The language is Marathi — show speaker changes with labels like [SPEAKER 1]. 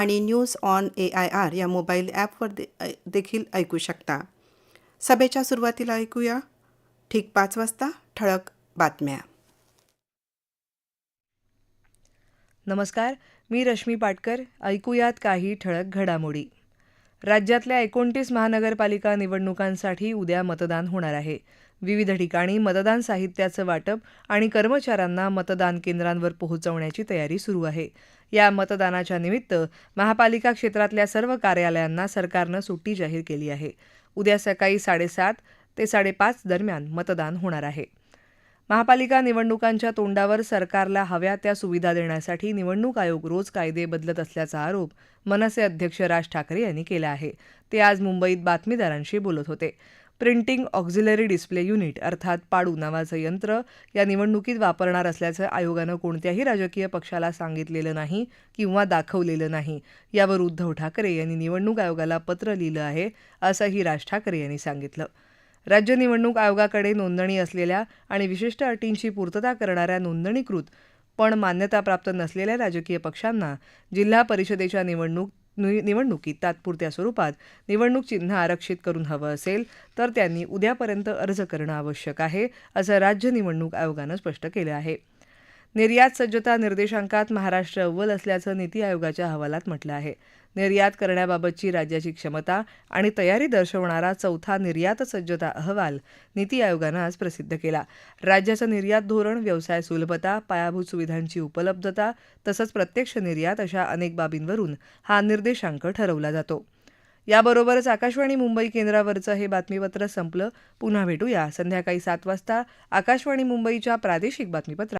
[SPEAKER 1] आणि news on A I R या मोबाईल ॲपवर दे देखील ऐकू शकता. सभेच्या सुरुवातीला ऐकूया. ठीक पाच वाजता ठळक बातम्या.
[SPEAKER 2] नमस्कार मी रश्मी पाटकर. ऐकूयात काही ठळक घडामोडी. राज्यातल्या एकोणतीस महानगरपालिका निवडणुकांसाठी उद्या मतदान होणार आहे. विविध ठिकाणी मतदान साहित्याचं वाटप आणि कर्मचाऱ्यांना मतदान केंद्रांवर पोहोचवण्याची तयारी सुरू आहे. या मतदानाच्या निमित्त महापालिका क्षेत्रातल्या सर्व कार्यालयांना सरकारनं सुट्टी जाहीर केली आहे. उद्या सकाळी साडेसात ते साडेपाच दरम्यान मतदान होणार आहे. महापालिका निवडणुकांच्या तोंडावर सरकारला हव्या त्या सुविधा देण्यासाठी निवडणूक आयोग रोज कायदे बदलत असल्याचा आरोप मनसे अध्यक्ष राज ठाकरे यांनी केला आहे. ते आज मुंबईत बातमीदारांशी बोलत होते. प्रिंटिंग ऑक्झिलरी डिस्प्ले युनिट अर्थात पाडू नावाचं यंत्र या निवडणुकीत वापरणार असल्याचं आयोगानं कोणत्याही राजकीय पक्षाला सांगितलेलं नाही किंवा दाखवलेलं नाही. यावर उद्धव ठाकरे यांनी निवडणूक आयोगाला पत्र लिहिलं आहे असंही राज ठाकरे यांनी सांगितलं. राज्य निवडणूक आयोगाकडे नोंदणी असलेल्या आणि विशिष्ट अटींची पूर्तता करणाऱ्या नोंदणीकृत पण मान्यताप्राप्त नसलेल्या राजकीय पक्षांना जिल्हा परिषदेच्या निवडणूक निवडणुकीत तात्पुरत्या स्वरूपात निवडणूक चिन्ह आरक्षित करून हवं असेल तर त्यांनी उद्यापर्यंत अर्ज करणं आवश्यक आहे असं राज्य निवडणूक आयोगानं स्पष्ट केलं आहे. निर्यात सज्जता निर्देशांकात महाराष्ट्र अव्वल असल्याचं नीती आयोगाच्या अहवालात म्हटलं आहे. निर्यात करण्याबाबतची राज्याची क्षमता आणि तयारी दर्शवणारा चौथा निर्यात सज्जता अहवाल नीती आयोगानं आज प्रसिद्ध केला. राज्याचं निर्यात धोरण व्यवसाय सुलभता पायाभूत सुविधांची उपलब्धता तसंच प्रत्यक्ष निर्यात अशा अनेक बाबींवरून हा निर्देशांक ठरवला जातो. याबरोबरच आकाशवाणी मुंबई केंद्रावरचं हे बातमीपत्र संपलं. पुन्हा भेटूया संध्याकाळी सात वाजता आकाशवाणी मुंबईच्या प्रादेशिक बातमीपत्रात.